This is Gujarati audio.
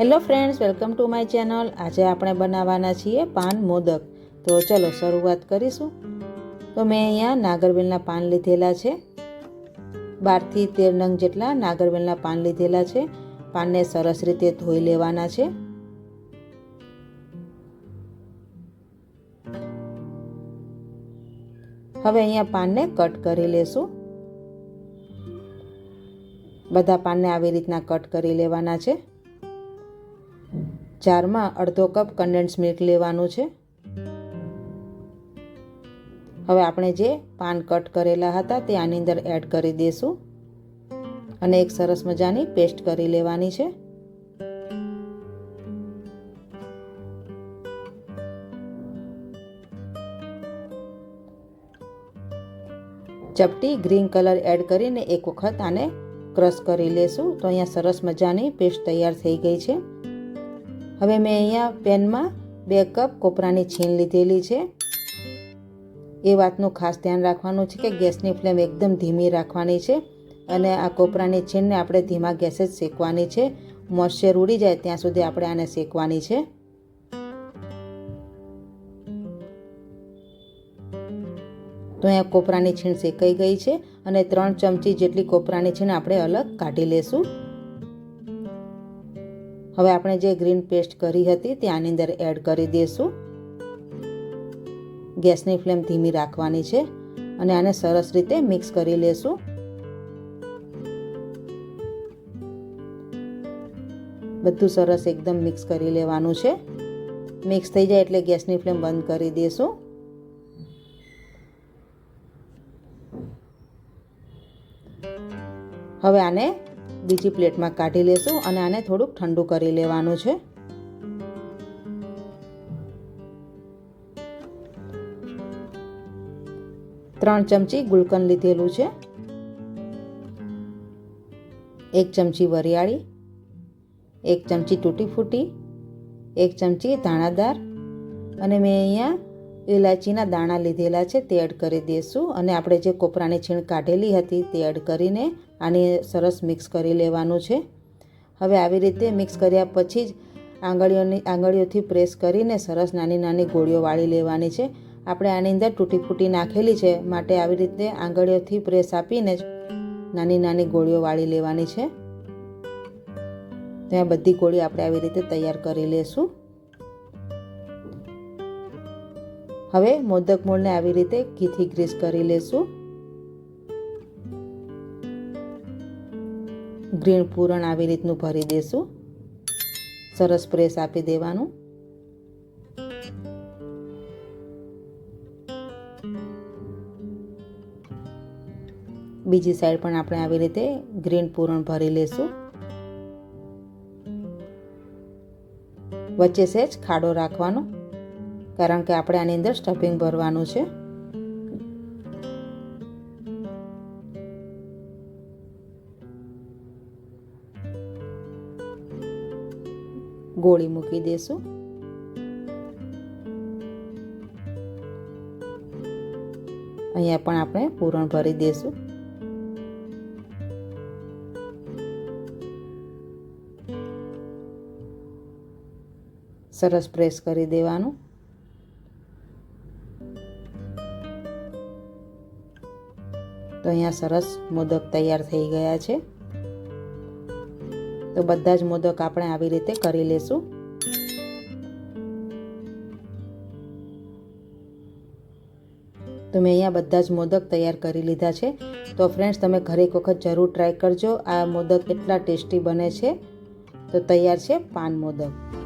Hello friends, welcome to my channel. આજે આપણે બનાવવાના છીએ પાન મોદક. તો ચલો શરૂઆત કરીશું. તો મેં અહીંયા નાગરવેલના પાન લીધેલા છે. બારથી તેર નંગ જેટલા નાગરવેલના પાન લીધેલા છે. પાનને સરસ રીતે ધોઈ લેવાના છે. હવે અહીંયા પાનને કટ કરી લેશું. બધા પાનને આવી રીતના કટ કરી લેવાના છે. જારમાં અડધો કપ કન્ડેન્સ મિલ્ક લેવાનું છે. હવે આપણે જે પાન કટ કરેલા હતા તે આની અંદર એડ કરી દઈશું અને એક સરસ મજાની પેસ્ટ કરી લેવાની છે. ચપટી ગ્રીન કલર એડ કરીને એક વખત આને ક્રશ કરી લેશું. તો અહીંયા સરસ મજાની પેસ્ટ તૈયાર થઈ ગઈ છે. હવે મેં અહીંયા પેનમાં બે કપ કોપરાની છીણ લીધેલી છે. એ વાતનું ખાસ ધ્યાન રાખવાનું છે કે ગેસની ફ્લેમ એકદમ ધીમી રાખવાની છે અને આ કોપરાની છીણને આપણે ધીમા ગેસે જ શેકવાની છે. મોઇશ્ચર ઉડી જાય ત્યાં સુધી આપણે આને શેકવાની છે. તો અહીંયા કોપરાની છીણ શેકાઈ ગઈ છે અને ત્રણ ચમચી જેટલી કોપરાની છીણ આપણે અલગ કાઢી લેશું. હવે આપણે જે ગ્રીન પેસ્ટ કરી હતી તે આની અંદર એડ કરી દઈશું ગેસની ફ્લેમ ધીમી રાખવાની છે અને આને સરસ રીતે મિક્સ કરી લેશું. બધું સરસ એકદમ મિક્સ કરી લેવાનું છે. મિક્સ થઈ જાય એટલે ગેસની ફ્લેમ બંધ કરી દઈશું હવે આને બીજી પ્લેટમાં કાઢી લેશું અને આને થોડુંક ઠંડુ કરી લેવાનું છે. ત્રણ ચમચી ગુલકન લીધેલું છે. એક ચમચી વરિયાળી, એક ચમચી તૂટી ફૂટી, એક ચમચી દાણાદાર અને મેં અહીંયા ઇલાયચીના દાણા લીધેલા છે તે એડ કરી દઈશું અને આપણે જે કોપરાની છીણ કાઢેલી હતી તે એડ કરીને આને સરસ મિક્સ કરી લેવાનું છે. હવે આવી રીતે મિક્સ કર્યા પછી જ આંગળીઓની, આંગળીઓથી પ્રેસ કરીને સરસ નાની નાની ગોળીઓ વાળી લેવાની છે. આપણે આની અંદર તૂટી ફૂટી નાખેલી છે માટે આવી રીતે આંગળીઓથી પ્રેસ આપીને જ નાની નાની ગોળીઓ વાળી લેવાની છે. ત્યાં બધી ગોળી આપણે આવી રીતે તૈયાર કરી લેશું. હવે મોદક મૂળને આવી રીતે ઘીથી ગ્રીસ કરી લેશું. ગ્રીન પૂરણ આવી રીતનું ભરી દેશું. સરસ પ્રેસ આપી દેવાનું. બીજી સાઈડ પણ આપણે આવી રીતે ગ્રીન પૂરણ ભરી લેશું. વચ્ચે સહેજ ખાડો રાખવાનો. કારણ કે આપણે આની અંદર સ્ટફિંગ ભરવાનું છે. ગોળી મૂકી દેશું. અહીંયા પણ આપણે પૂરણ ભરી દેશું. સરસ પ્રેસ કરી દેવાનું. તો અહીંયા સરસ મોદક તૈયાર થઈ ગયા છે. તો બધા જ મોદક આપણે આવી રીતે કરી લેશું. તો મેં અહીંયા બધા જ મોદક તૈયાર કરી લીધા છે. તો ફ્રેન્ડ્સ તમે ઘરે એક વખત જરૂર ટ્રાય કરજો. આ મોદક એટલા ટેસ્ટી બને છે. તો તૈયાર છે પાન મોદક.